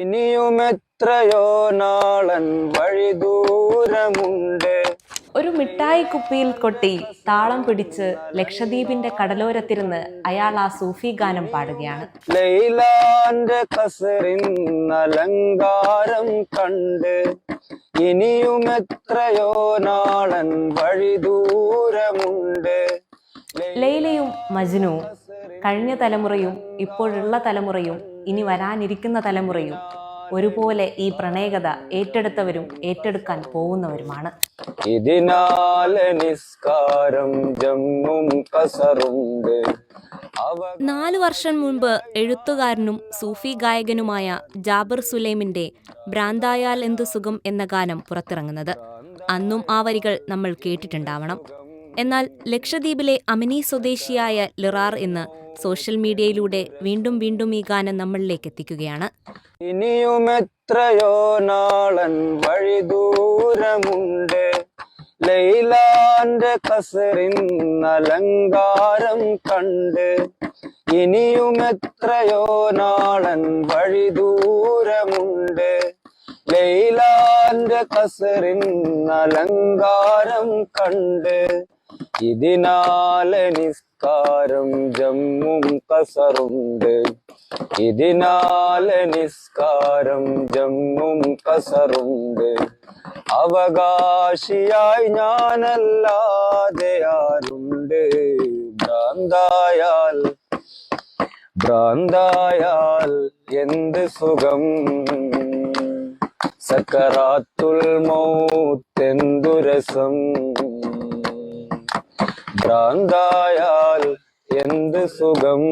ഇനിയും എത്രയോ നാളൻ വഴി ദൂരമുണ്ട്. ഒരു മിഠായി കുപ്പിയിൽ കൊട്ടി താളം പിടിച്ച് ലക്ഷദ്വീപിന്റെ കടലോരത്തിരുന്ന് അയാൾ ആ സൂഫി ഗാനം പാടുകയാണ്. ലൈലാന്റെ കസറിൻ അലങ്കാരം കണ്ട് ഇനിയും എത്രയോ നാളൻ വഴി ദൂരമുണ്ട്. ലൈലയും മജ്നുവും കഴിഞ്ഞ തലമുറയും ഇപ്പോഴുള്ള തലമുറയും ഇനി വരാനിരിക്കുന്ന തലമുറയും ഒരുപോലെ ഈ പ്രണയകഥ ഏറ്റെടുത്തവരും ഏറ്റെടുക്കാൻ പോകുന്നവരുമാണ്. ഇതിനാലെ നിസ്കാരം ജമ്മും കസറുണ്ട്. നാലു വർഷം മുൻപ് എഴുത്തുകാരനും സൂഫി ഗായകനുമായ ജാബർ സുലൈമിന്റെ ഭ്രാന്തായാൽ എന്തു സുഖം എന്ന ഗാനം പുറത്തിറങ്ങുന്നത്. അന്നും ആ വരികൾ നമ്മൾ കേട്ടിട്ടുണ്ടാവണം. എന്നാൽ ലക്ഷദ്വീപിലെ അമിനി സ്വദേശിയായ ലിറാർ ഇന്ന് സോഷ്യൽ മീഡിയയിലൂടെ വീണ്ടും വീണ്ടും ഈ ഗാനം നമ്മളിലേക്ക് എത്തിക്കുകയാണ്. ഇനിയും എത്രയോ നാളൻ വഴി ദൂരമുണ്ട്. ലൈലാന്റെ കസറിൻ അലങ്കാരം കണ്ട്. ഇനിയും എത്രയോ നാളൻ വഴി ദൂരമുണ്ട്. ലൈലാന്റെ കസറിൻ അലങ്കാരം കണ്ട്. ഇതിനാലെ നിസ്കാരം ജമ്മും കസറുണ്ട്. ഇതിനാലെ നിസ്കാരം ജമ്മും കസറുണ്ട്. അവകാശിയായി ഞാനല്ലാതെ ആരുണ്ട്? ഭ്രാന്തായാൽ ഭ്രാന്തായാൽ എന്ത് സുഖം? സക്കറാത്തുൽ മൗത്തെന്തു രസം? ഭ്രാന്തായാൽ എന്ത് സുഖം?